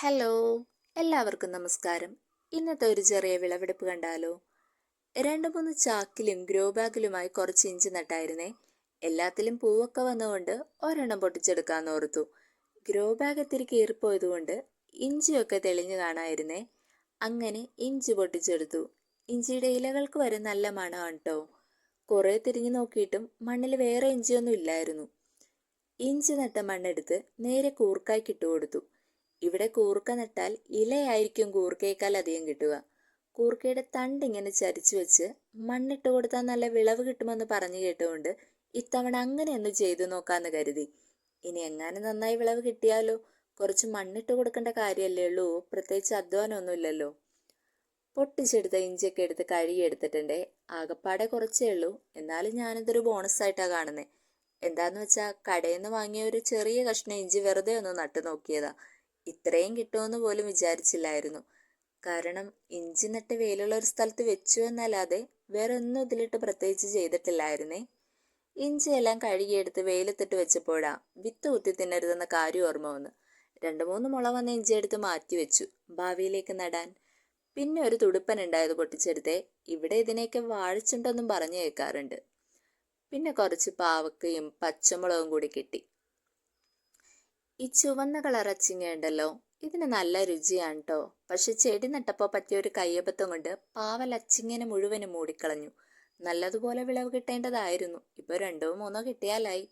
Hello എല്ലാവർക്കും നമസ്കാരം. ഇന്നത്തെ ഒരു ചെറിയ വിളവെടുപ്പ് കണ്ടാലോ? രണ്ട് മൂന്ന് ചാക്കിലും ഗ്രോ ബാഗിലുമായി കുറച്ച് ഇഞ്ചി നട്ടായിരുന്നേ. എല്ലാത്തിലും പൂവൊക്കെ വന്നുകൊണ്ട് ഒരെണ്ണം പൊട്ടിച്ചെടുക്കാന്ന് ഓർത്തു. ഗ്രോ ബാഗ് ഇത്തിരി കീറിപ്പോയതുകൊണ്ട് ഇഞ്ചിയൊക്കെ തെളിഞ്ഞു കാണായിരുന്നേ. അങ്ങനെ ഇഞ്ചി പൊട്ടിച്ചെടുത്തു. ഇഞ്ചിയുടെ ഇലകൾക്ക് വരെ നല്ല മണമാണ് കേട്ടോ കുറേ തിരിഞ്ഞു നോക്കിയിട്ടും മണ്ണിൽ വേറെ ഇഞ്ചിയൊന്നും ഇല്ലായിരുന്നു. ഇഞ്ചി നട്ട മണ്ണെടുത്ത് നേരെ കൂർക്കായ്ക്ക് ഇട്ടു കൊടുത്തു ഇവിടെ കൂർക്ക നട്ടാൽ ഇലയായിരിക്കും കൂർക്കയേക്കാൾ അധികം കിട്ടുക. കൂർക്കയുടെ തണ്ട് ഇങ്ങനെ ചരിച്ചു വെച്ച് മണ്ണിട്ട് കൊടുത്താൽ നല്ല വിളവ് കിട്ടുമെന്ന് പറഞ്ഞു കേട്ടുകൊണ്ട് ഇത്തവണ അങ്ങനെ ഒന്ന് ചെയ്തു നോക്കാന്ന് കരുതി. ഇനി എങ്ങാനും നന്നായി വിളവ് കിട്ടിയാലോ? കുറച്ച് മണ്ണിട്ട് കൊടുക്കേണ്ട കാര്യമല്ലേ ഉള്ളൂ. പ്രത്യേകിച്ച് അധ്വാനമൊന്നുമില്ലല്ലോ. പൊട്ടിച്ചെടുത്ത ഇഞ്ചിയൊക്കെ എടുത്ത് കഴുകി എടുത്തിട്ടുണ്ടേ. ആകപ്പാടെ കുറച്ചേ ഉള്ളൂ. എന്നാലും ഞാനിതൊരു ബോണസ് ആയിട്ടാണ് കാണുന്നത് എന്താന്ന് വെച്ചാൽ കടയിൽ നിന്ന് വാങ്ങിയ ഒരു ചെറിയ കഷ്ണം ഇഞ്ചി വെറുതെ ഒന്ന് നട്ടു നോക്കിയതാ. ഇത്രയും കിട്ടുമെന്ന് പോലും വിചാരിച്ചില്ലായിരുന്നു. കാരണം ഇഞ്ചി നട്ട് വെയിലുള്ള ഒരു സ്ഥലത്ത് വെച്ചു എന്നല്ലാതെ വേറെ ഒന്നും ഇതിലിട്ട് പ്രത്യേകിച്ച് ചെയ്തിട്ടില്ലായിരുന്നേ. ഇഞ്ചിയെല്ലാം കഴുകിയെടുത്ത് വെയിലത്തിട്ട് വെച്ചപ്പോഴാ വിത്ത് കുത്തി തിന്നരുതെന്ന കാര്യം ഓർമ്മ വന്നു. രണ്ട് മൂന്ന് മുള വന്ന ഇഞ്ചി എടുത്ത് മാറ്റി വെച്ചു ഭാവിയിലേക്ക് നടാൻ. പിന്നെ ഒരു തുടുപ്പൻ ഉണ്ടായത് പൊട്ടിച്ചെടുത്തേ ഇവിടെ ഇതിനെയൊക്കെ വാഴിച്ചുണ്ടെന്നും പറഞ്ഞു കേൾക്കാറുണ്ട്. പിന്നെ കുറച്ച് പാവക്കയും പച്ചമുളകും കൂടി കിട്ടി. ഈ ചുവന്ന കളർ അച്ചിങ്ങ ഉണ്ടല്ലോ ഇതിന് നല്ല രുചിയാണ് കേട്ടോ പക്ഷെ ചെടി നട്ടപ്പോൾ പറ്റിയ ഒരു കയ്യബത്തം കൊണ്ട് പാവൽ അച്ചിങ്ങനെ മുഴുവനും മൂടിക്കളഞ്ഞു. നല്ലതുപോലെ വിളവ് കിട്ടേണ്ടതായിരുന്നു. ഇപ്പൊ രണ്ടോ മൂന്നോ കിട്ടിയാലായി.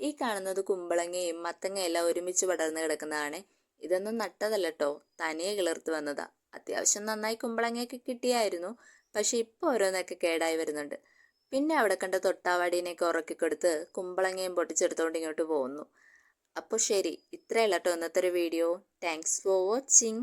ഈ കാണുന്നത് കുമ്പളങ്ങയും മത്തങ്ങയും എല്ലാം ഒരുമിച്ച് വളർന്നു കിടക്കുന്നതാണ്. ഇതൊന്നും നട്ടതല്ല കേട്ടോ തനിയെ കിളിർത്ത് വന്നതാ. അത്യാവശ്യം നന്നായി കുമ്പളങ്ങയൊക്കെ കിട്ടിയായിരുന്നു പക്ഷെ ഇപ്പൊ ഓരോന്നൊക്കെ കേടായി വരുന്നുണ്ട്. പിന്നെ അവിടെ കണ്ട തൊട്ടാവാടീനെയൊക്കെ ഉറക്കിക്കൊടുത്ത് കുമ്പളങ്ങയും പൊട്ടിച്ചെടുത്തോണ്ട് ഇങ്ങോട്ട് പോകുന്നു അപ്പോൾ ശരി ഇത്രയല്ല കേട്ടോ ഇന്നത്തെ ഒരു വീഡിയോ താങ്ക്സ് ഫോർ വാച്ചിങ്